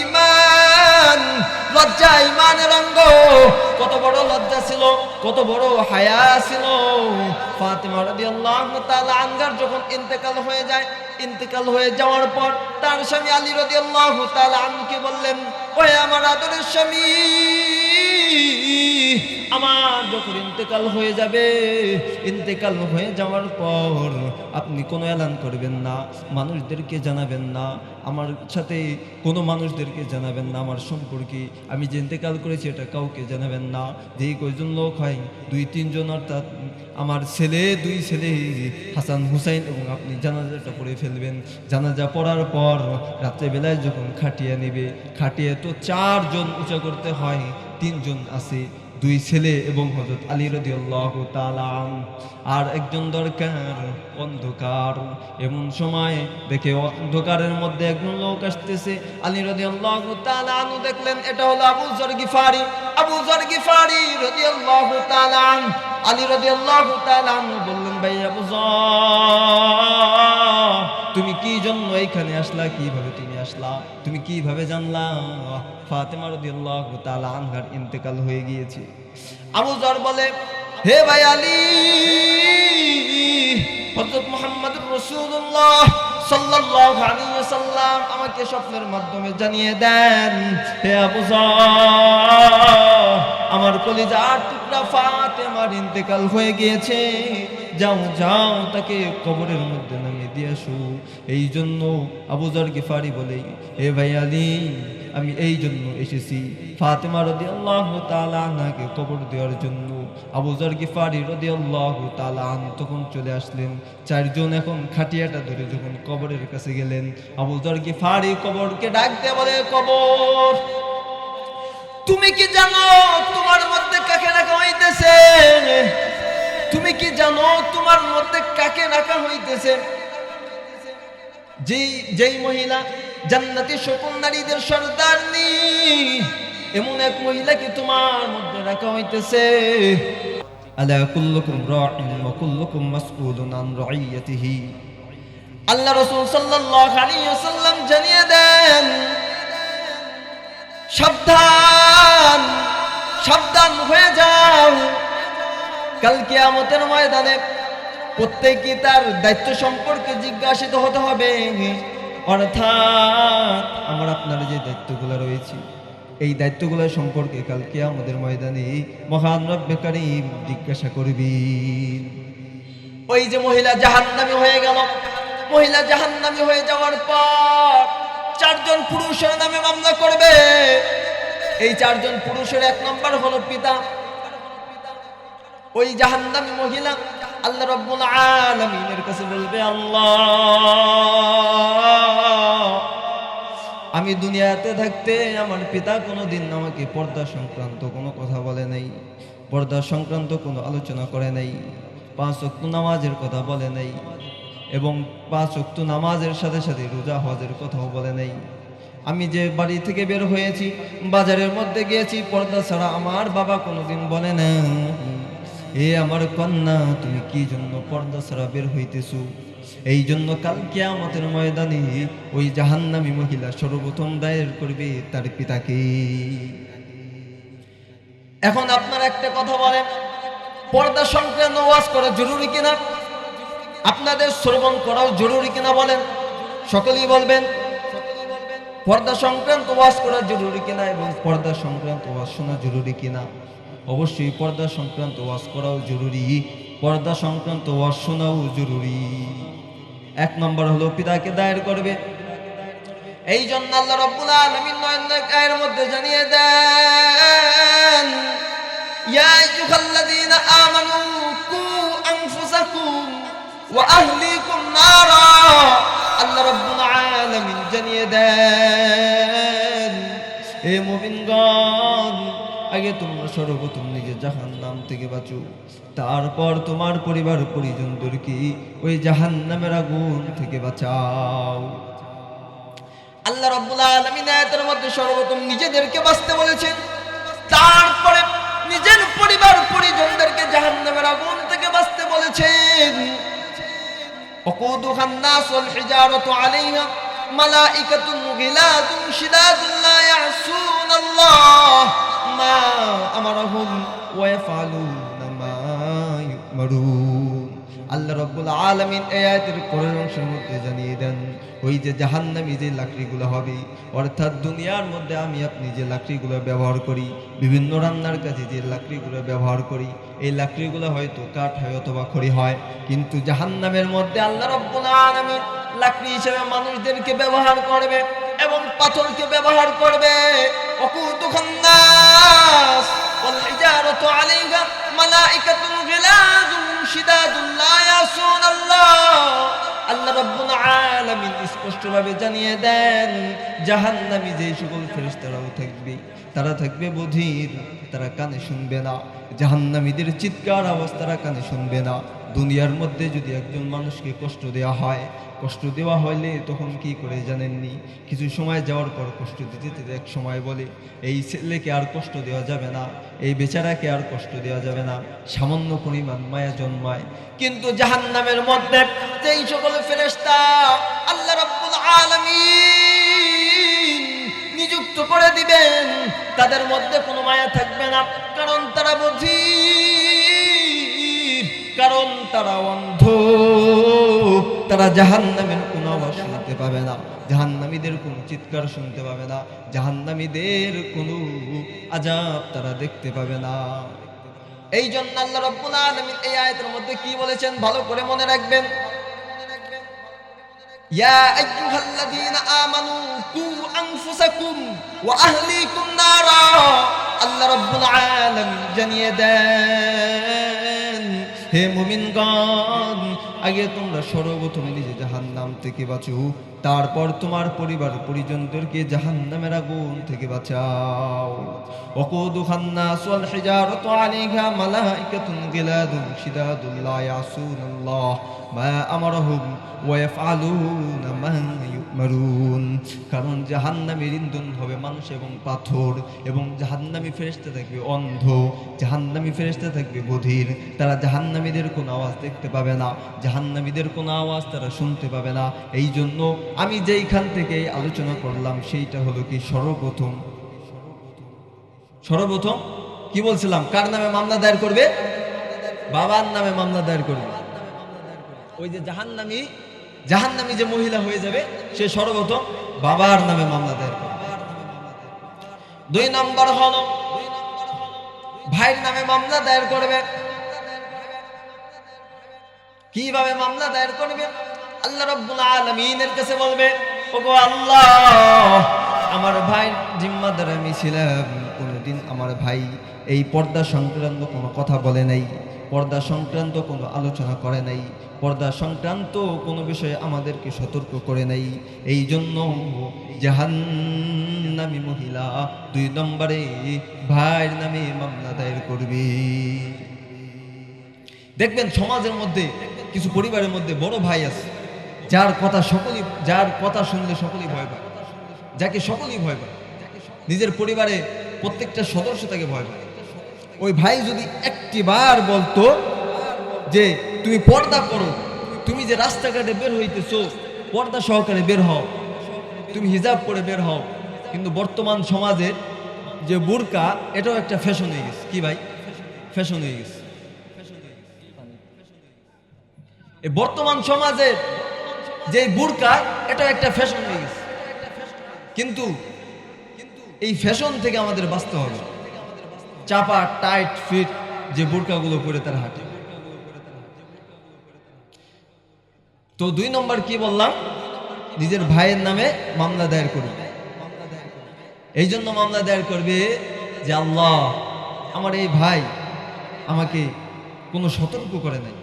মিনাল লজ্জা ঈমানের অঙ্গ। কত বড় লজ্জা ছিল, কত বড় হায়া ছিল। ফাতিমা রাদিয়াল্লাহু তাআলা আনহার যখন ইন্তেকাল হয়ে যায়, ইন্তেকাল হয়ে যাওয়ার পর তার স্বামী আলী রাদিয়াল্লাহু তাআলা আনকে বললেন ওহে আমার আদরের স্বামী আমার যখন ইন্তেকাল হয়ে যাবে, ইন্তেকাল হয়ে যাওয়ার পর আপনি কোনো এলান করবেন না, মানুষদেরকে জানাবেন না, আমার সাথে কোনো মানুষদেরকে জানাবেন না, আমার সম্পর্কে আমি যে ইন্তেকাল করেছি এটা কাউকে জানাবেন না। যেই কয়জন লোক হয়, দুই, তিনজন, অর্থাৎ আমার ছেলে, দুই ছেলে, হাসান হুসাইন এবং আপনি জানাজাটা পড়ে ফেলবেন। জানাজা পড়ার পর রাত্রেবেলায় যখন খাটিয়ে নেবে, খাটিয়ে তো চারজন উঁচা করতে হয়, তিনজন আছে। দুই ছেলে এবং হজরত আলী রদি আল্লাহ আর একজন দরকার, অন্ধকার। এমন সময় দেখে অন্ধকারের মধ্যে একজন লোক আসতেছে, আলী রদি আল্লাহ আনু দেখলেন, এটা হলো আবু জর গিফারি। আবু জর গিফারি রদি আল্লাহ আলী রদি আল্লাহ আনু বললেন, ভাই আবু জর এইখানে আসলা, কীভাবে তুমি আসলা? তুমি কীভাবে জানলা? ফাতেমা রাদিয়াল্লাহু তাআলা আনহার ইন্তেকাল হয়ে গিয়েছে। আবু জর বলে, হে ভাই আলী সাল্লাল্লাহু আলাইহি ওয়াসাল্লাম আমাকে স্বপ্নের মাধ্যমে জানিয়ে দেন, হে আবু আমার কলিজার টুকরা ফাতেমার ইন্তেকাল হয়ে গিয়েছে। যাও যাও, তাকে কবরের মধ্যে নামিয়ে দিয়ে আসো। এই জন্য আবুজার গিফারি বলে হে ভাই আলী, আমি এই জন্য এসেছি। ফাতেমা রদি আল্লাহ তালাকে কবর দেওয়ার জন্য আবুজার গিফারি রদি আল্লাহ তালান তখন চলে আসলেন। চারজন এখন খাটিয়াটা ধরে যখন কবরের কাছে গেলেন আবুজার গিফারি কবরকে ডাকতে বলে, কবর, তুমি কি জানো তোমার মধ্যে কাকে রাখা হইতেছে? তুমি কি জানো তোমার মধ্যে কাকে রাখা হইতেছে? যেই যেই মহিলা জান্নাতি নারীদের সর্দারনি এমন এক তোমার মধ্যে রাখা হইতেছে? আলা কুল্লুকুম রাইন ওয়া কুল্লুকুম মাসউলুন আন রাইয়াতিহি। আল্লাহ রাসূল সাল্লাল্লাহু আলাইহি ওয়াসাল্লাম জানিয়ে দেন, সাবধান সাবধান হয়ে যাও। কাল কিয়ামতের ময়দানে প্রত্যেকে তার দায়িত্ব সম্পর্কে জিজ্ঞাসিত হতে হবে। অর্থাৎ আমার আপনার যে দায়িত্বগুলো রয়েছে, এই দায়িত্বগুলো সম্পর্কে কাল কিয়ামতের ময়দানে মহান রব্বে জিজ্ঞাসা করবি ওই যে মহিলা জাহান্নামী হয়ে গেল। মহিলা জাহান্নামী হয়ে যাওয়ার পর চারজন পুরুষের নামে মামলা করবে। এই চারজন পুরুষের এক নম্বর হলো পিতা। ওই জাহান্নামী মহিলা আল্লাহ রব্বুল আলামিনের কাছে বলবে, আল্লাহ, আমি দুনিয়াতে থাকতে আমার পিতা কোনোদিন আমাকে পর্দা সংক্রান্ত কোনো কথা বলে নাই, পর্দা সংক্রান্ত কোনো আলোচনা করে নাই, পাঁচ অক্ত নামাজের কথা বলে নাই এবং পাঁচ অক্ত নামাজের সাথে সাথে রোজা হজের কথাও বলে নাই। আমি যে বাড়ি থেকে বের হয়েছি, বাজারের মধ্যে গিয়েছি, পর্দা ছাড়া আমার বাবা কোনোদিন বলে না এ আমার কন্যা, তুমি কি জন্য পর্দা ছাড়া বের হইতেছ? এই জন্য কালকে আমাদের ময়দানে ওই জাহান্নামী মহিলা সর্বপ্রথম দায়ের করবে তার পিতাকে। এখন আপনার একটা কথা বলেন, পর্দা সংক্রান্ত ওয়াজ করা জরুরি কিনা? আপনাদের শ্রবণ করাও জরুরি কিনা বলেন? সকলেই বলবেন, পর্দা সংক্রান্ত ওয়াজ করা জরুরি কিনা এবং পর্দা সংক্রান্ত ওয়াজ শোনা জরুরি কিনা? অবশ্যই পর্দা সংক্রান্ত ওয়াজ করাও জরুরি, পর্দা সংক্রান্ত ওয়াজ শোনাও জরুরি। এক নম্বর হলো পিতাকে দায়ের করবে। এই জন্য আল্লাহ রব্বুল আলামিন আয়ের মধ্যে জানিয়ে দেন, ইয়া আইয়ুহাল্লাযীনা আমানু কু আনফুসাকুম ওয়া আহলিকুম নারা। আল্লাহ রব্বুল আলামিন জানিয়ে দেন হে মুমিনগণ আগে তোমরা সর্বপ্রথম নিজের জাহান নাম থেকে বাঁচো। তারপর তোমার পরিবার পরিজনদের কি ওই জাহান নামের আগুন থেকে বাঁচাও। আল্লাহ রব্বুল আলমিন আয়াতের মধ্যে সর্বপ্রথম নিজেদেরকে বাঁচতে বলেছেন। তারপরে নিজের পরিবার পরিজনদেরকে জাহান নামের আগুন থেকে বাঁচতে বলেছেন। অকুদুহান্নাস আলাইহা। মালাইকাতুন গিলাদুন শিদাদুন লা ইয়াসুনাল্লাহ। মা আমারহুম ওয়া ইয়াফআলুনা মা ইউমারুন। আল্লাহ রব্বুল আলামিন এই আয়াতের পরের অংশের মধ্যে জানিয়ে দেন ওই যে জাহান্নামী যে লাকড়িগুলো হবে, অর্থাৎ দুনিয়ার মধ্যে আমি আপনি যে লাকড়িগুলো ব্যবহার করি, বিভিন্ন রান্নার কাজে যে লাকড়িগুলো ব্যবহার করি, এই লাকড়িগুলো হয়তো কাঠ হয় অথবা খড়ি হয়, কিন্তু জাহান্নামের মধ্যে আল্লাহ রব্বুল লাকড়ি হিসেবে মানুষদেরকে ব্যবহার করবে এবং পাথরকে ব্যবহার করবে। অকুতুখান নাস ওয়াল হিজারাতু আলাইহা মালাইকাতুন গিলাযুন শিদাদুন লা ইয়াসুনাল্লাহ। আল্লাহ রব্বুল আলামিন স্পষ্টভাবে জানিয়ে দেন, জাহান্নামী যে সকল ফেরেশতারাও থাকবে, তারা থাকবে বধির, তারা কানে শুনবে না। জাহান্নামীদের চিৎকার আওয়াজ তারা কানে শুনবে না। দুনিয়ার মধ্যে যদি একজন মানুষকে কষ্ট দেওয়া হয়, কষ্ট দেওয়া হলে তখন কি করে জানেননি? কিছু সময় যাওয়ার পর কষ্ট দিতে দিতে এক সময় বলে, এই ছেলেকে আর কষ্ট দেওয়া যাবে না, এই বেচারাকে আর কষ্ট দেওয়া যাবে না, সামান্য পরিমাণ মায়া জন্মায়। কিন্তু জাহান্নামের মধ্যে যেই সকল ফেরেশতা আল্লাহ রাব্বুল আলামিন নিযুক্ত করে দিবেন, তাদের মধ্যে কোনো মায়া থাকবে না, কারণ তারা কারণ তারা অন্ধ। তারা জাহান নামের কোন আওয়াজ শুনতে পাবে না। জাহান্নামীদের কোন চিৎকার শুনতে পাবে না। জাহান্নামীদের কোন আজাব তারা দেখতে পাবে না। এই জন্য আল্লাহ রব্বুল আলামিন এই আয়াতের মধ্যে কি বলেছেন ভালো করে মনে রাখবেন। ইয়া আইয়ুহাল্লাযীনা আমানু কু আনফুসাকুম ওয়া আহলিকুম নারা। আল্লাহ রব্বুল আলামিন জানিয়ে দেন হে মুমিনগণ আগে তোমরা সর্বপ্রথমে নিজে জাহান নাম থেকে বাঁচো। তারপর তোমার পরিবার পরিজনদেরকে জাহান নামের আগুন থেকে বাঁচাও। অকুদুহান্না সোয়াল হিজারত আলাইহা মালাইকাতুন গিলাদুন শিদাদুল্লাহ ইয়াসুনাল্লাহ। মা আমারহুম ওয়া ইয়াফআলুনা মা মারুন কারণ জাহান্নামের ইন্ধন হবে মানুষ এবং পাথর এবং জাহান্নামি ফেরেশতা থাকবে অন্ধ। জাহান্নামি ফেরেশতা থাকবে বধির তারা জাহান্নামীদের কোনো আওয়াজ দেখতে পাবে না। জাহান্নামীদের কোনো আওয়াজ তারা শুনতে পাবে না। এই জন্য আমি যেইখান থেকে আলোচনা করলাম, সেইটা হলো কি সর্বপ্রথম। সর্বপ্রথম কি বলছিলাম? কার নামে মামলা দায়ের করবে? বাবার নামে মামলা দায়ের করবে। ওই যে জাহান্নামী জাহান্নামী যে মহিলা হয়ে যাবে, সে সর্বপ্রথম বাবার নামে মামলা দায়ের করবে। দুই নম্বর হল, ভাইয়ের নামে মামলা দায়ের করবে। কীভাবে মামলা দায়ের করবে? আল্লাহ রব্বুল আলমিনের কাছে বলবে, ওগো আল্লাহ, আমার ভাই জিম্মাদার আমি ছিলাম। কোনোদিন আমার ভাই এই পর্দা সংক্রান্ত কোনো কথা বলে নাই, পর্দা সংক্রান্ত কোনো আলোচনা করে নাই, পর্দা সংক্রান্ত কোনো বিষয়ে আমাদেরকে সতর্ক করে নাই। এই জন্য জাহান্নামী মহিলা দুই নম্বরে ভাইয়ের নামে মামলা দায়ের করবে। দেখবেন সমাজের মধ্যে কিছু পরিবারের মধ্যে বড় ভাই আছে, যার কথা সকলেই যার কথা শুনলে সকলেই ভয় পায়। যাকে সকলেই ভয় পায়। নিজের পরিবারে প্রত্যেকটা সদস্য তাকে ভয় পায়। ওই ভাই যদি একটিবার বলতো যে, তুমি পর্দা করো, তুমি যে রাস্তাঘাটে বের হইতেছ, পর্দা সহকারে বের হও। তুমি হিজাব করে বের হও। কিন্তু বর্তমান সমাজের যে বুরকা, এটাও একটা ফ্যাশন হয়ে গেছে। কি ভাই? ফ্যাশন হয়ে গেছে। এই বর্তমান সমাজে যে বুরকা এটা একটা ফ্যাশন হয়ে গেছে কিন্তু এই ফ্যাশন থেকে আমাদের বাঁচতে হবে। চাপা টাইট ফিট যে বুরকাগুলো পরে তারা হাঁটে। তো দুই নম্বর কি বললাম? নিজের ভাইয়ের নামে মামলা দায়ের করবে। এই জন্য মামলা দায়ের করবে যে, আল্লাহ, আমার এই ভাই আমাকে কোনো সতর্ক করে নাই।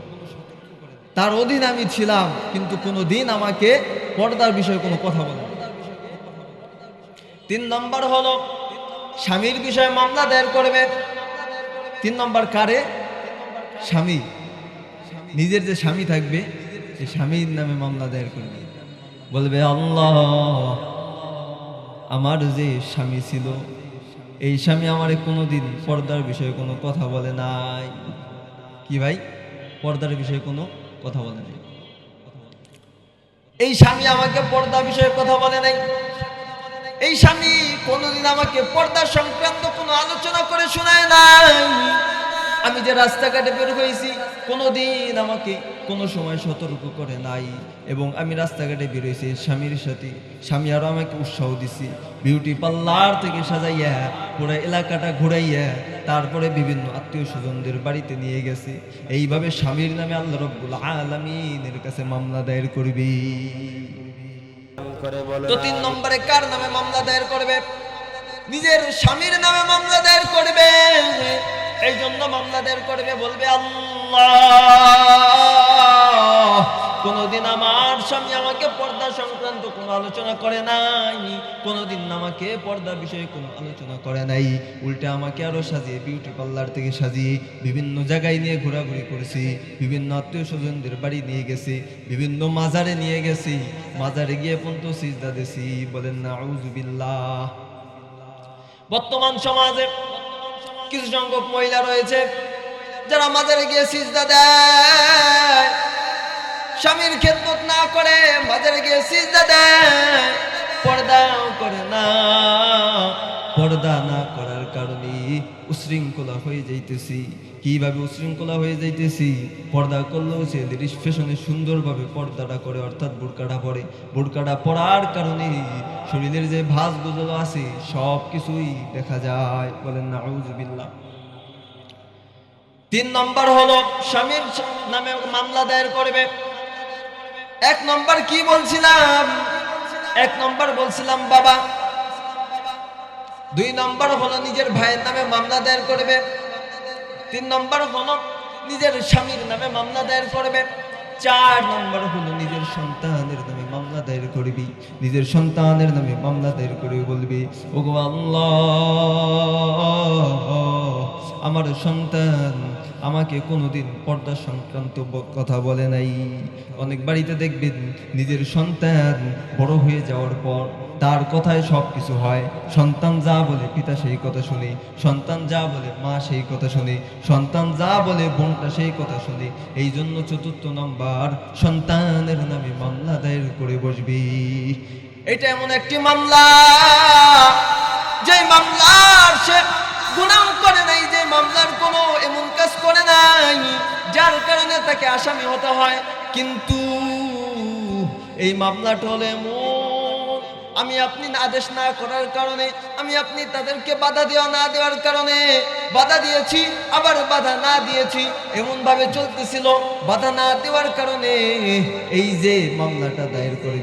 তার অধীন আমি ছিলাম, কিন্তু কোনো দিন আমাকে পর্দার বিষয়ে কোনো কথা বলে। তিন নম্বর হলো, স্বামীর বিষয়ে মামলা দায়ের করবে। তিন নম্বর কারে? স্বামী। নিজের যে স্বামী থাকবে, সে স্বামীর নামে মামলা দায়ের করবে। বলবে, আল্লাহ, আমার যে স্বামী ছিল, এই স্বামী আমারে কোনোদিন পর্দার বিষয়ে কোনো কথা বলে নাই। কি ভাই? পর্দার বিষয়ে কোনো কথা বলে নাই। এই স্বামী আমাকে পর্দা বিষয়ে কথা বলে নাই। এই স্বামী কোনোদিন আমাকে পর্দা সংক্রান্ত কোনো আলোচনা করে শোনায় নাই। আমি যে রাস্তাঘাটে বের হয়েছি, কোনোদিন আমাকে কোনো সময় সতর্ক করে নাই। এবং আমি রাস্তাঘাটে বের হয়েছি স্বামীর সাথে স্বামী আরও আমাকে উৎসাহ দিছি বিউটি পার্লার থেকে সাজাইয়া, পুরো এলাকাটা ঘুরাইয়া তারপরে বিভিন্ন আত্মীয় স্বজনদের বাড়িতে নিয়ে গেছে। এইভাবে স্বামীর নামে আল্লাহ রব্বুল আলমিনের কাছে মামলা দায়ের করবি। তো তিন নম্বরে কার নামে মামলা দায়ের করবে? নিজের স্বামীর নামে মামলা দায়ের করবে। এই জন্য মামলা দায়ের করবে, বলবে আল্লাহ। কোনোদিন আমার স্বামী আমাকে পর্দা সংক্রান্ত কোনো আলোচনা করে নাই, কোনোদিন আমাকে পর্দা বিষয়ে কোনো আলোচনা করে নাই। উল্টে আমাকে আরও সাজিয়ে বিউটি পার্লার থেকে সাজিয়ে বিভিন্ন জায়গায় নিয়ে ঘোরাঘুরি করেছি, বিভিন্ন আত্মীয় স্বজনদের বাড়ি নিয়ে গেছি, বিভিন্ন মাজারে নিয়ে গেছি। মাজারে গিয়ে পর্যন্ত সিজদা দিছি বলেন না আউজুবিল্লাহ বর্তমান সমাজে কিছু সংখ্যক মহিলা রয়েছে, যারা মাজারে গিয়ে সিজদা দেয়। স্বামীর খেদমত না করে মাজারে গিয়ে সিজদা দেয়। পর্দাও করে না, পর্দা না করার কারণে উশৃঙ্খলা হয়ে যাইতেছি। কীভাবে উশৃঙ্খলা হয়ে যাইতেছি? পর্দা করলেও লিরিশ ফ্যাশনে সুন্দরভাবে পর্দাটা করে, অর্থাৎ বোরকাটা পরে। বোরকাটা পরার কারণে শরীরের যে ভাঁজগুলো আছে, সব কিছুই দেখা যায়। বলেন না আউজুবিল্লাহ তিন নম্বর হলো, স্বামীর নামে মামলা দায়ের করবে। এক নম্বর কি বলছিলাম? এক নম্বর বলছিলাম, বাবা, দুই নম্বর হলো নিজের ভাইয়ের নামে মামলা দায়ের করবে। তিন নম্বর হলো নিজের স্বামীর নামে মামলা দায়ের করবে। চার নম্বর হলো নিজের সন্তানের নামে মামলা দায়ের করবি। নিজের সন্তানের নামে মামলা দায়ের করে বলবি, ওগো আল্লাহ, আমার সন্তান আমাকে কোনোদিন পর্দা সংক্রান্ত কথা বলে নাই। অনেক বাড়িতে দেখবেন নিজের সন্তান বড় হয়ে যাওয়ার পর তার কথায় সব কিছু হয়। সন্তান যা বলে পিতা সেই কথা শুনে, সন্তান যা বলে মা সেই কথা শুনে, সন্তান যা বলে বোনটা সেই কথা শুনে। এই জন্য চতুর্থ নম্বর, সন্তানের নামে মামলা দায়ের করে বসবি। এটা এমন একটি মামলা যে মামলার সে গুনাহ করে নাই যে মামলার যার কারণে তাকে আসামি হতে হয়। কিন্তু এই মামলাটা হলে আমি আপনি আদেশ না করার কারণে, আমি আপনি তাদেরকে বাধা দেওয়া না দেওয়ার কারণে বাধা দিয়েছি, আবার বাধা না দিয়েছি এমন ভাবে চলতেছিল। বাধা না দেওয়ার কারণে এই যে মামলাটা দায়ের করবি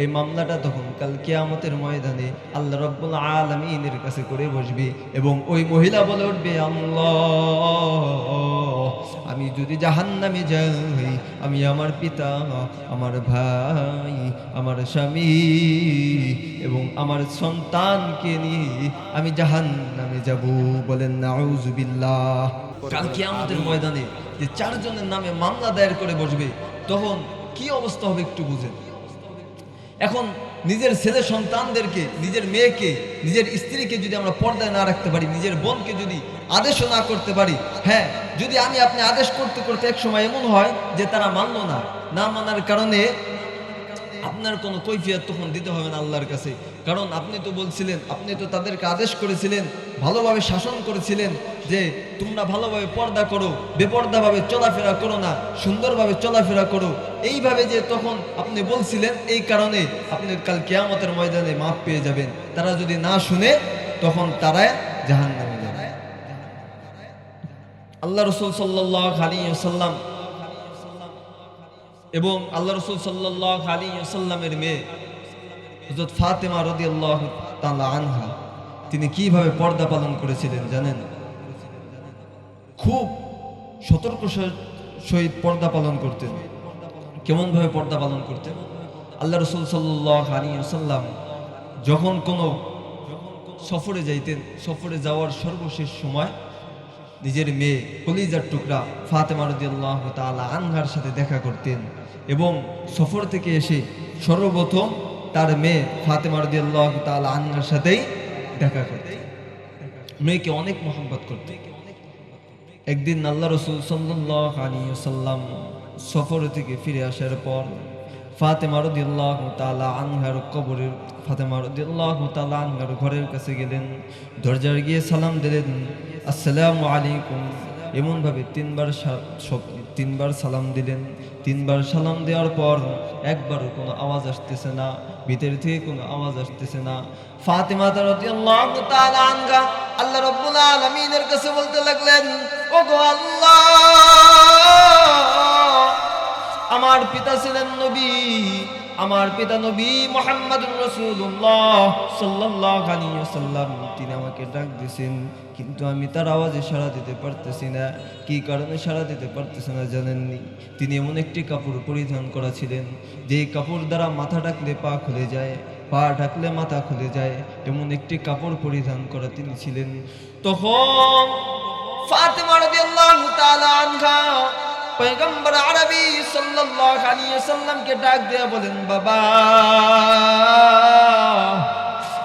এই মামলাটা তখন কাল কিয়ামতের ময়দানে আল্লাহ রব্বুল আলমিনের কাছে করে বসবি এবং ওই মহিলা বলে উঠবে আল্লাহ আমি যদি জাহান্নামে যাই আমি আমার পিতা আমার ভাই আমার স্বামী এবং আমার সন্তানকে নিয়ে আমি জাহান্নামে যাব বলেন নাউজুবিল্লাহ। কাল কিয়ামতের ময়দানে যে চারজনের নামে মামলা দায়ের করে বসবে তখন কি অবস্থা হবে একটু বুঝেন। এখন নিজের ছেলে সন্তানদেরকে, নিজের মেয়েকে, নিজের স্ত্রীকে যদি আমরা পর্দায় না রাখতে পারি, নিজের বোনকে যদি আদেশও না করতে পারি হ্যাঁ যদি আমি আপনি আদেশ করতে করতে এক সময় এমন হয় যে তারা মানল না না মানার কারণে আপনার কোনো কৈফিয়ত তখন দিতে হবে না আল্লাহর কাছে। কারণ আপনি তো বলছিলেন, আপনি তো তাদেরকে আদেশ করেছিলেন, ভালোভাবে শাসন করেছিলেন যে তোমরা ভালোভাবে পর্দা করো, বেপর্দাভাবে চলাফেরা করো না, সুন্দরভাবে চলাফেরা করো। এইভাবে যে তখন আপনি বলছিলেন, এই কারণে আপনি কাল কেয়ামতের ময়দানে মাপ পেয়ে যাবেন। তারা যদি না শুনে, তখন তারা জাহান নামে যাবে। আল্লাহ রসুল সাল্লাহ আলী সাল্লাম এবং আল্লাহ রসুল সাল্লাহ আলী সাল্লামের মেয়ে হজরত ফাতেমা রদি আল্লাহ আনহা, তিনি কীভাবে পর্দা পালন করেছিলেন জানেন? খুব সতর্ক সহিত পর্দা পালন করতেন। কেমনভাবে পর্দা পালন করতেন? আল্লাহ রসুল সাল্লাম যখন কোনো সফরে যাইতেন, সফরে যাওয়ার সর্বশেষ সময় নিজের মেয়ে কলিজার টুকরা ফাতেমা রদিয়াল্লাহ তাআলা আনহার সাথে দেখা করতেন এবং সফর থেকে এসে সর্বপ্রথম তার মেয়ে ফাতেমা রদিয়াল্লাহ তাআলা আনহার সাথেই দেখা করতেন মেয়েকে অনেক মোহাম্মত করতেন একদিন আল্লাহ রসুল সাল্লাহ আলী সাল্লাম সফর থেকে ফিরে আসার পর ফাতেমা রদিয়াল্লাহু তাআলা আনহার কবরের ফাতেমা রদিয়াল্লাহু তাআলা আনহার ঘরের কাছে গেলেন, দরজার গিয়ে সালাম দিলেন, আসসালামু আলাইকুম। এমনভাবে তিনবার তিনবার সালাম দিলেন। তিনবার সালাম দেওয়ার পর একবারও কোনো আওয়াজ আসতেছে না। ভিতর থেকে কোনো আওয়াজ আসতেছে না। ফাতেমা আল্লাহ রব্বুল আলমিনের কাছে বলতে লাগলেন ও গো আল্লাহ, আমার পিতা ছিলেন নবী। আমার পিতা নবী মোহাম্মদ রসুল্লাহ সাল্লাহ সাল্লাম তিনি আমাকে ডাক দিয়েছেন, কিন্তু আমি তার আওয়াজে সাড়া দিতে পারতেছি না। কি কারণে সাড়া দিতে পারতেছি না জানেননি? তিনি এমন একটি কাপড় পরিধান করা ছিলেন যে কাপড় দ্বারা মাথা ডাকলে পা খুলে যায়, পা ঢাকলে মাথা খুলে যায়, এমন একটি কাপড় পরিধান করা তিনি ছিলেন। তখন পয়গম্বর আরবি সাল্লামকে ডাক দেয়া বলেন, বাবা,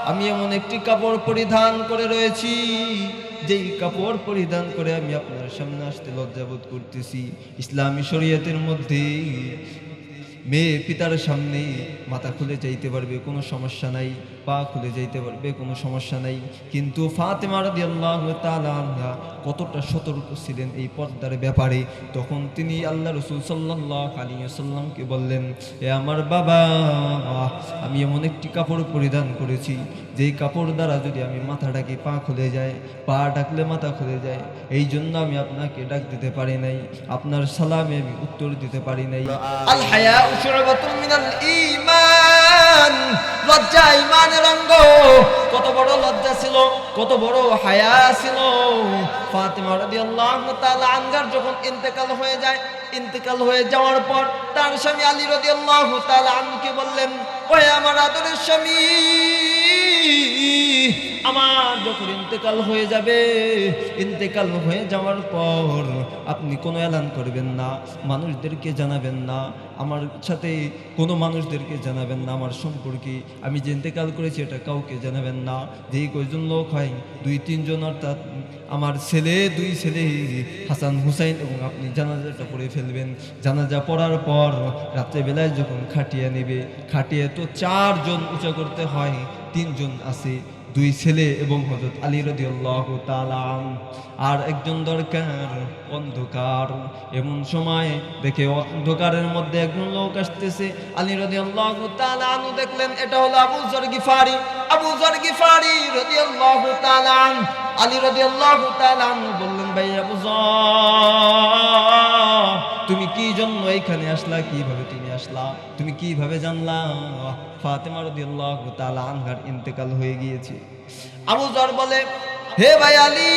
আমি এমন একটি কাপড় পরিধান করে রয়েছি, যেই কাপড় পরিধান করে আমি আপনার সামনে আসতে লজ্জাবোধ করতেছি। ইসলামী শরীয়তের মধ্যে মেয়ে পিতার সামনে মাথা খুলে চাইতে পারবে, কোনো সমস্যা নাই। পা খুলে যাইতে পারবে কোনো সমস্যা নাই। কিন্তু ফাতেমা রাদিয়াল্লাহু তাআলা আনহা কতটা সতর্ক ছিলেন এই পর্দার ব্যাপারে। তখন তিনি আল্লাহ রসুল সাল্লাল্লাহু আলাইহি সাল্লামকে বললেন, এ আমার বাবা, আমি এমন একটি কাপড় পরিধান করেছি, যেই কাপড় দ্বারা যদি আমি মাথা ডাকি পা খুলে যায়, পা ডাকলে মাথা খুলে যায়, এই জন্য আমি আপনাকে ডাক দিতে পারি নাই, আপনার সালামে আমি উত্তর দিতে পারি নাই। আল ঈমান। লজ্জা ঈমানের অঙ্গ। কত বড় লজ্জা ছিল, কত বড় হায়া ছিল। ফাতেমা রাদিয়াল্লাহু তাআলা আনহার যখন ইন্তেকাল হয়ে যায়, ইন্তেকাল হয়ে যাওয়ার পর তার স্বামী আলী রাদিয়াল্লাহু তাআলা আনকে বললেন, ওহে আমার আদরের স্বামী আমার যখন ইন্তেকাল হয়ে যাবে, ইন্তেকাল হয়ে যাওয়ার পর আপনি কোনো এলান করবেন না, মানুষদেরকে জানাবেন না, আমার সাথে কোনো মানুষদেরকে জানাবেন না, আমার সম্পর্কে। আমি যে ইন্তেকাল করেছি, এটা কাউকে জানাবেন না। যেই কয়জন লোক হয়, দুই, তিনজন, অর্থাৎ আমার ছেলে, দুই ছেলে, হাসান হুসাইন, এবং আপনি জানাজাটা পড়ে ফেলবেন। জানাজা পড়ার পর রাত্রেবেলায় যখন খাটিয়ে নেবে, খাটিয়ে তো চারজন উঁচা করতে হয়, তিনজন আছে। দুই ছেলে এবং হজরত আলী রদিয়াল্লাহু তাআলা আন- আর একজন দরকার, অন্ধকার। এমন সময় দেখে অন্ধকারের মধ্যে একজন লোক আসতেছে, আলী রদিয়াল্লাহু তাআলা আনহু দেখলেন, এটা হলো আবু জর গিফারি। আবু জর গিফারি রদিয়াল্লাহু তাআলা আন, আলী রদিয়াল্লাহু তাআলা আনহু বললেন, ভাই আবু জর তুমি কি জন্য এইখানে আসলা? কীভাবে তুমি আসলা? তুমি কীভাবে জানলা? ফাতেমা রাদিয়াল্লাহু আনহার ইন্তেকাল হয়ে গিয়েছে। আবু জর বলে, হে ভাই আলী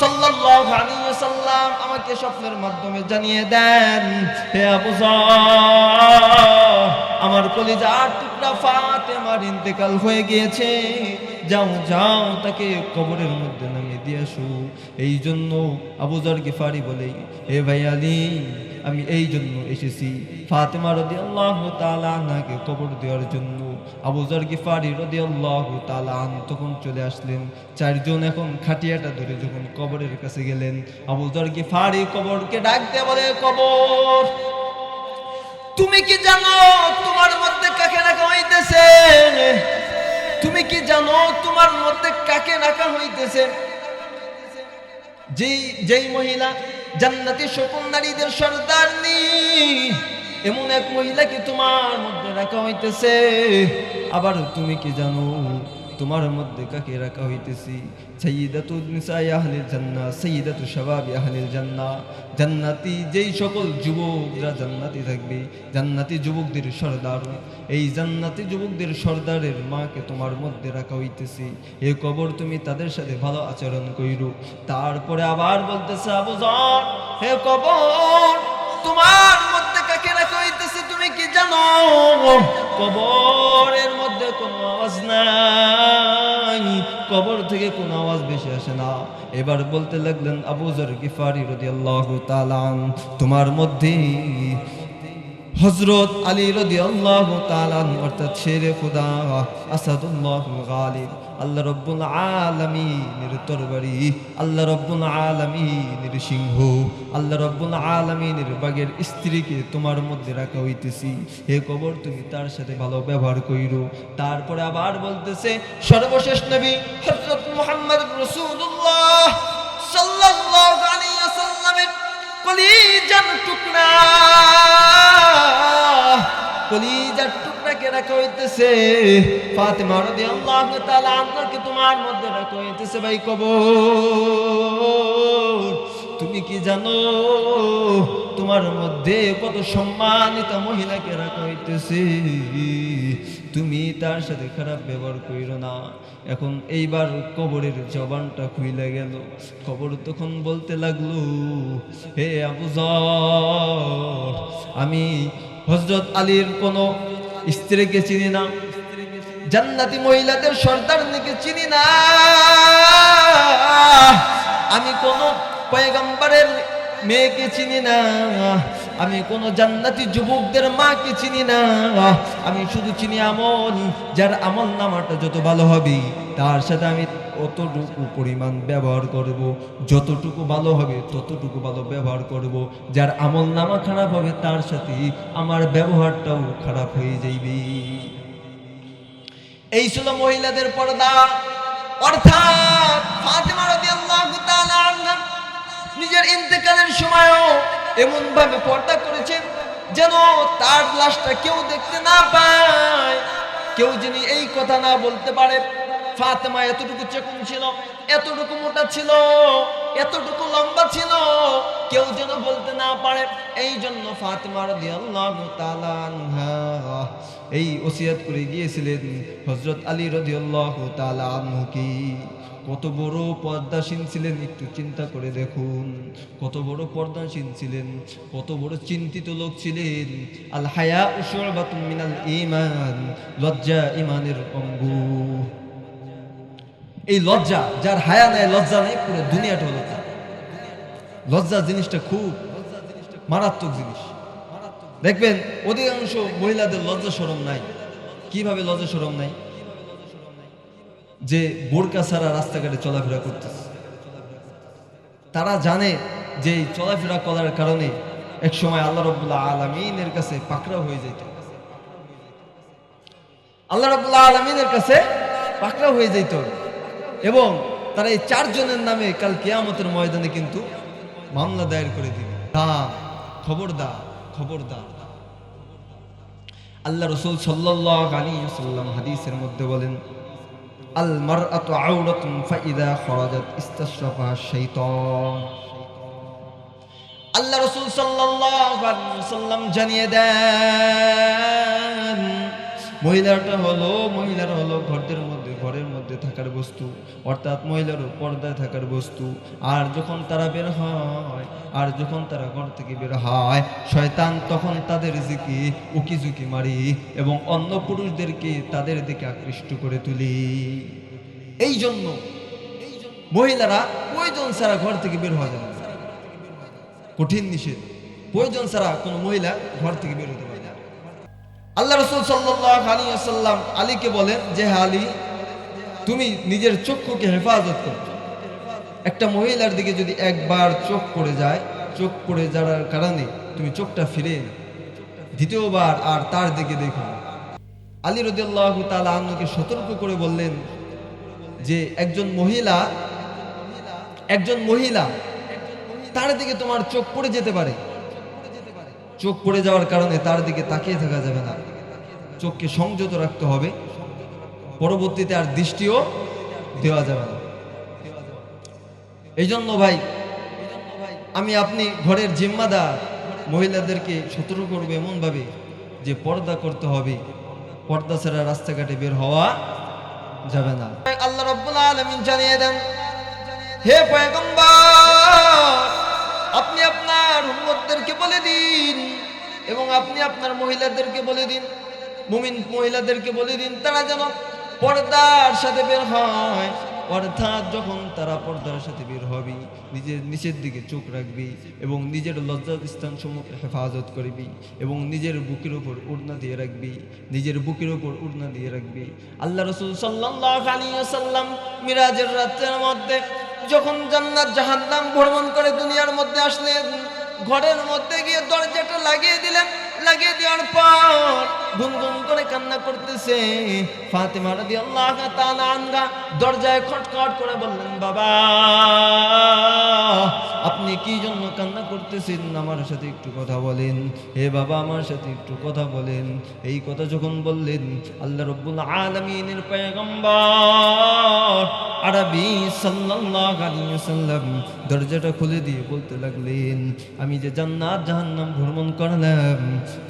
সাল্লাল্লাহু আলাইহি ওয়াসাল্লাম আমাকে স্বপ্নের মাধ্যমে জানিয়ে দেন, হে আবু আমার কলিজার টুকরা ফাতেমার ইন্তেকাল হয়ে গিয়েছে। যাও যাও, তাকে কবরের মধ্যে নামিয়ে দিয়ে আসো। এই জন্য আবুজার গিফারি বলে হে ভাই আলী, আমি এই জন্য এসেছি। ফাতেমা রদি আল্লাহ তালাকে কবর দেওয়ার জন্য আবুজার গিফারি রদি আল্লাহ তালান তখন চলে আসলেন। চারজন এখন খাটিয়াটা ধরে যখন কবরের কাছে গেলেন আবুজার গিফারি কবরকে ডাকতে বলে, কবর, তুমি কি জানো তোমার মধ্যে কাকে রাখা হইতেছে? তুমি কি জানো তোমার মধ্যে কাকে রাখা হইতেছে? যেই যেই মহিলা জান্নাতি সকল নারীদের সর্দার এমন এক মহিলাকে তোমার মধ্যে রাখা হইতেছে? আবার তুমি কি জানো তোমার মধ্যে কাকে রাখা হইতেছি? জান্নাহ, সাইয়্যিদাতু শাবাবি আহলিল জান্নাহ। জান্নাতি যেই সকল যুবকরা জান্নাতি থাকবে, জান্নাতি যুবকদের সর্দার। এই জান্নাতি যুবকদের সর্দারের মাকে তোমার মধ্যে রাখা হইতেছে। এ কবর তুমি তাদের সাথে ভালো আচরণ কইরো তারপরে আবার বলতেছে, আবু হে কবর, তোমার মধ্যে কাকে রাখা হইতেছে তুমি কি জানো? কবরের কোনো আওয়াজ নাই। কবর থেকে কোনো আওয়াজ বেশি আসে না। এবার বলতে লাগলেন আবু জর গিফারি রদি আল্লাহ তালান তোমার মধ্যে হজরত আলী রদি আল্লাহ অর্থাৎ শেরে খুদা আসাদুল্লাহ গালিব। আল্লাহ রব্বুল আলমিনের তরবারি, আল্লাহ রব্বুল আলমিনের সিংহ, আল্লাহ রব্বুল আলমিনের বাগের স্ত্রীকে তোমার মধ্যে রাখা হইতেছি। হে কবর, তুমি তার সাথে ভালো ব্যবহার কইরো। তারপরে আবার বলতেছে, সর্বশেষ নবী হজরত মোহাম্মদ রসুল্লাহ আলাইহি ওয়াসাল্লামের কলিজার টুকরা। কলিজার টুকরাকে রাখা হইতেছে? ফাতেমা রাদিয়াল্লাহু তাআলা আনহাকে তোমার মধ্যে রাখা হইতেছে ভাই কবর। তুমি কি জানো, তোমার মধ্যে কত সম্মানিত মহিলাকে রাখা হইতেছে? তুমি তার সাথে খারাপ ব্যবহার কইরো না। এখন এইবার কবরের জবানটা খুইলে গেল। কবর তখন বলতে লাগল, হে আবু আমি হজরত আলীর কোনো স্ত্রীকে চিনি না, জান্নাতি মহিলাদের সর্দারনিকে চিনি না। আমি কোনো পয়গম্বরের মেয়েকে চিনি না। আমি কোনো জান্নাতি যুবকদের মাকে চিনি না। আমি শুধু চিনি আমল, যার আমল নামাটা যত ভালো হবে, তার সাথে আমি অতটুকু পরিমাণ ব্যবহার করব। যতটুকু ভালো হবে, ততটুকু ভালো ব্যবহার করব। যার আমল নামা খারাপ হবে, তার সাথে আমার ব্যবহারটাও খারাপ হয়ে যাইবে। এই ছিল মহিলাদের পর্দা। অর্থাৎ নিজের ইন্তেকালের সময়ও এমন ভাবে পর্দা করেছেন যেন তার লাশটা কেউ দেখতে না পায়। কেউ যিনি এই কথা না বলতে পারে, ফাতেমা এতটুকু চেকুন ছিল, এতটুকু মোটা ছিল, এতটুকু লম্বা ছিল, কেউ যেন বলতে না পারে। এই জন্য ফাতেমা রাদিয়াল্লাহু তাআলা আনহা এই ওসিয়াত করে গিয়েছিলেন হজরত আলী রাদিয়াল্লাহু তাআলা আনহু কি? কত বড় পর্দাসীন ছিলেন, একটু চিন্তা করে দেখুন। কত বড় পর্দাসীন ছিলেন, কত বড় চিন্তিত লোক ছিলেন। আল হায়া উশুবাতুম মিনাল ইমান লজ্জা ইমানের অঙ্গ। এই লজ্জা, যার হায়া নাই, লজ্জা নেই, পুরো দুনিয়াটা হলো তার। লজ্জা জিনিসটা খুব মারাত্মক জিনিস। দেখবেন, অধিকাংশ মহিলাদের লজ্জা সরম নাই। কীভাবে লজ্জা সরম নাই? যে বোরকা ছাড়া রাস্তাঘাটে চলাফেরা করতেছে। তারা জানে যে এই চলাফেরা করার কারণে এক সময় আল্লাহ রবুল্লাহ আলমিনের কাছে পাকড়াও হয়ে যেত। আল্লাহ রবুল্লাহ আলমিনের কাছে পাকড়াও হয়ে যেত। এবং তারা এই চারজনের নামে কাল কেয়ামতের ময়দানে কিন্তু মামলা দায়ের করে দিবে। দাম খবরদার খবরদার। আল্লাহ রসুল সাল্লাহ আলী সাল্লাম হাদিসের মধ্যে বলেন আল মারআতু আউরাতুন ফাইদা খরাজাত ইস্তাশরাফাহা শাইতান আল্লাহ রাসূল সাল্লাল্লাহু আলাইহি ওয়াসাল্লাম জানিয়ে দেন মহিলাটা হলো, মহিলার হলো ঘরদের মধ্যে, ঘরের মধ্যে থাকার বস্তু। অর্থাৎ মহিলারও পর্দায় থাকার বস্তু। আর যখন তারা বের হয়, আর যখন তারা ঘর থেকে বের হয়, শয়তান তখন তাদের দিকে উকি ঝুঁকি মারি এবং অন্য পুরুষদেরকে তাদের দিকে আকৃষ্ট করে তুলি। এই জন্য মহিলারা প্রয়োজন ছাড়া ঘর থেকে বের হওয়া যাবে কঠিন নিষেধ। প্রয়োজন ছাড়া কোনো মহিলা ঘর থেকে বের হতে আল্লাহ রসুল সাল্লাম আলীকে বলেন, যে আলী, তুমি নিজের চক্ষুকে হেফাজত করো একটা মহিলার দিকে যদি একবার চোখ পড়ে যায়, চোখ পড়ে যাওয়ার কারণে তুমি চোখটা ফিরে দ্বিতীয়বার আর তার দিকে দেখো। আলী রদিয়াল্লাহ তালা আন্নকে সতর্ক করে বললেন যে, একজন মহিলা একজন মহিলা, তার দিকে তোমার চোখ পড়ে যেতে পারে। চোখ পড়ে যাওয়ার কারণে তার দিকে তাকিয়ে থাকা যাবে না। চোখকে সংযত রাখতে হবে। পরবর্তীতে আর দৃষ্টিও দেওয়া যাবে না। এই জন্য ভাই, আমি আপনি ঘরের জিম্মাদার, মহিলাদেরকে সতর্ক করব এমনভাবে যে পর্দা করতে হবে। পর্দা ছাড়া রাস্তাঘাটে বের হওয়া যাবে না। আল্লাহ রব্বুল আলমিন জানিয়ে দেন, হে পয়গম্বর! আপনি আপনার উম্মতদেরকে বলে দিন এবং আপনি আপনার মহিলাদেরকে বলে দিন, মুমিন মহিলাদেরকে বলে দিন, তারা যেন পর্দার সাথে বের হয়। অর্থাৎ যখন তারা পর্দার সাথে বের হবে, নিজের নিচের দিকে চোখ রাখবি এবং নিজের লজ্জার স্থান সমূহ হেফাজত করবি এবং নিজের বুকের ওপর উড়না দিয়ে রাখবি, নিজের বুকের ওপর উড়না দিয়ে রাখবি। আল্লাহ রসুল সাল্লাহ আলী সাল্লাম মিরাজের রাত্রের মধ্যে যখন জান্নাত জাহান্নাম ভ্রমণ করে দুনিয়ার মধ্যে আসলেন, ঘরের মধ্যে গিয়ে দরজাটা লাগিয়ে দিলেন, লাগিয়ে দেওয়ার পর গুনগুন করে কান্না করতেছে। ফাতেমা রাদিয়াল্লাহু তাআলা আনহা দরজায় খটখট করে বললেন, বাবা, আপনি কি জন্য কান্না করতেছেন? আমার সাথে একটু কথা বলেন। হে বাবা, আমার সাথে একটু কথা বলেন। এই কথা যখন বললেন, আল্লাহ রব্বুল আলামিনের পয়গম্বর আরবি সাল্লাল্লাহু আলাইহি ওয়াসাল্লাম দরজাটা খুলে দিয়ে বলতে লাগলেন, আমি যে জান্নাত জাহান্নাম ভ্রমণ করলাম,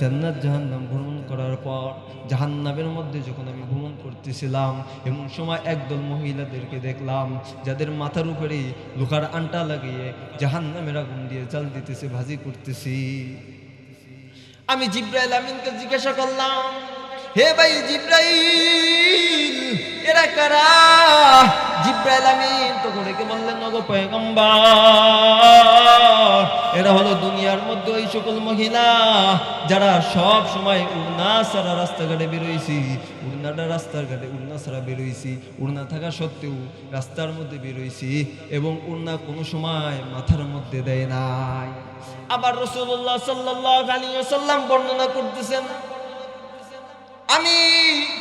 জান্নাত জাহান্নাম ভ্রমণ করার পর জাহান্নামের মধ্যে যখন আমি ভ্রমণ করতেছিলাম, এমন সময় একদল মহিলাদেরকে দেখলাম, যাদের মাথার উপরে লোহার আন্টা লাগিয়ে জাহান্নামের আগুন দিয়ে জাল দিতেছে, ভাজি করতেছি। আমি জিব্রাইল আমিনকে জিজ্ঞাসা করলাম, হে ভাই জিব্রাইল, এরা কারা? বললেন এরা হলো দুনিয়ার মধ্যে ওই সকল মহিলা যারা সব সময় উড়না সারা রাস্তাঘাটে বেরোইছি। উড়নাটা রাস্তার ঘাটে উড়না সারা বেরোইছি। উড়না থাকা সত্ত্বেও রাস্তার মধ্যে বেরোইছি এবং উড়না কোনো সময় মাথার মধ্যে দেয় নাই। আবার রসুল্লাহ সাল্লাহ সাল্লাম বর্ণনা করতেছেন, আমি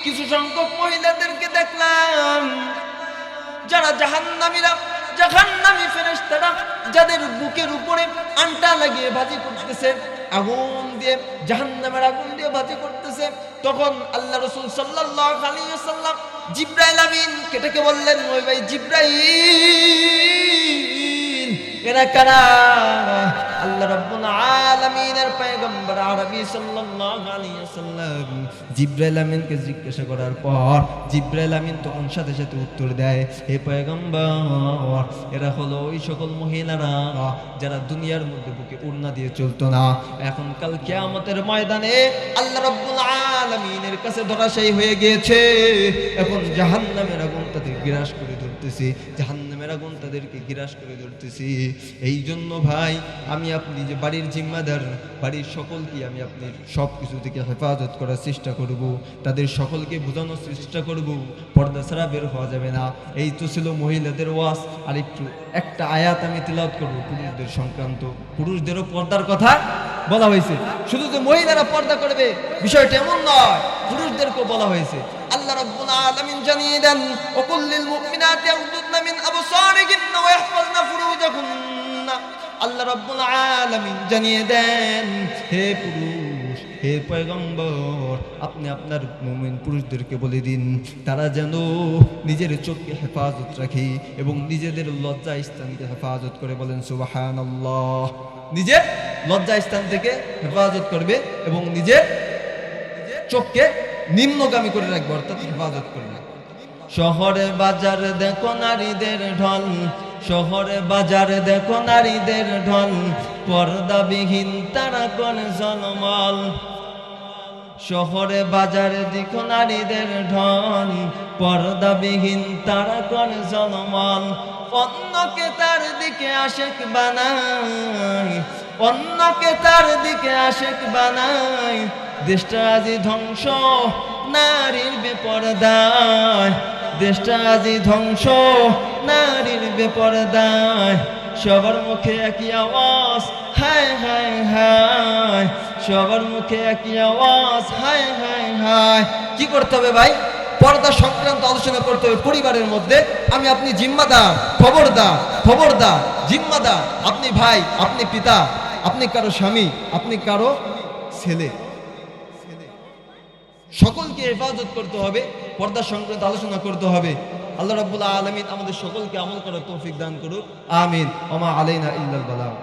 কিছু সংখ্যক মহিলাদেরকে দেখলাম যারা জাহান্নামীরা, জাহান্নামী ফেরেশতারা যাদের বুকের উপরে আন্টা লাগিয়ে ভাজি করতেছে, আগুন দিয়ে, জাহান্নামের আগুন দিয়ে ভাজি করতেছে, তখন আল্লাহ রসুল সাল্লাল্লাহু আলাইহি সাল্লাম জিব্রাইল আমিন কেটাকে বললেন, ওই ভাই জিব্রাইল, এরা কারা? আল্লাহ জিজ্ঞাসা করার পর সাথে সাথে উত্তর দেয় হলো ওই সকল যারা দুনিয়ার মধ্যে বুকে উড়না দিয়ে চলতো না। এখন কাল কিয়ামতের ময়দানে আল্লাহ রাব্বুল আলামিনের কাছে ধরাশায়ী হয়ে গিয়েছে। এখন জাহান্নামের আগুন তাদের গ্রাস করে ধরতেছে। জাহান্নামের আগুন তাদেরকে গ্রাস করে ধরতেছি। এই জন্য ভাই, আমি আপনি যে বাড়ির জিম্মাদার, বাড়ির সকলকে আমি আপনি সব কিছু থেকে হেফাজত করার চেষ্টা করব, তাদের সকলকে বোঝানোর চেষ্টা করব, পর্দা ছাড়া বের হওয়া যাবে না। এই তো ছিল মহিলাদের ওয়াস আর একটু, একটা আয়াত আমি তিলাওয়াত করব পুরুষদের সংক্রান্ত। পুরুষদেরও পর্দার কথা বলা হয়েছে। শুধু যে মহিলারা পর্দা করবে, বিষয়টা এমন নয়, পুরুষদেরকেও বলা হয়েছে। আল্লাহ রাব্বুল আলামিন জানিয়ে দেন ওকুল্লিল মুমিনাতি ইয়াগুদ্দুনা মিন আবসারিহিন্না ওয়া ইয়াহফাজনা ফুরুজাহুন্না। আল্লাহ রাব্বুল আলামিন জানিয়ে দেন, হে পুরুষ, হে পয়গম্বর, আপনি আপনার মুমিন পুরুষদেরকে বলে দিন, তারা যেন নিজের চোখকে হেফাজত রাখে এবং নিজেদের লজ্জা স্থানকে হেফাজত করে বলেন, সুবহানাল্লাহ। নিজের লজ্জা স্থান থেকে হেফাজত করবে এবং নিজের চোখকে নিম্নগামী করে রাখবে, অর্থাৎ হেফাজত করে রাখবে। শহরে বাজার দেখো নারীদের ঢল, শহরে বাজারে দেখো নারীদের ঢল, পর্দাবিহীন তারা করে জলমল শহরে বাজারে দেখো নারীদের ঢল, পর্দাবিহীন তারা করে জলমল অন্যকে তার দিকে আশেক বানায় অন্যকে তার দিকে আশেক বানায় দেশটা আজি ধ্বংস, নারীর বেপরদায়। দেশটা আজি ধ্বংস, নারীর বেপরদায়। সবার মুখে একই আওয়াজ, হায় হায় হায়। সবার মুখে একই আওয়াজ, হায় হায় হায়। কি করতে হবে ভাই? পর্দা সংক্রান্ত আলোচনা করতে হবে পরিবারের মধ্যে। আমি আপনি জিম্মাদার, খবরদার খবরদার, জিম্মাদার। আপনি ভাই, আপনি পিতা, আপনি কারও স্বামী, আপনি কারও ছেলে। সকলকে হেফাজত করতে হবে, পর্দা সংক্রান্ত আলোচনা করতে হবে। আল্লাহ রাব্বুল আলমিন আমাদের সকলকে আমল করার তৌফিক দান করুক। আমিন। ওমা আলাইনা ইল্লাল বালাগ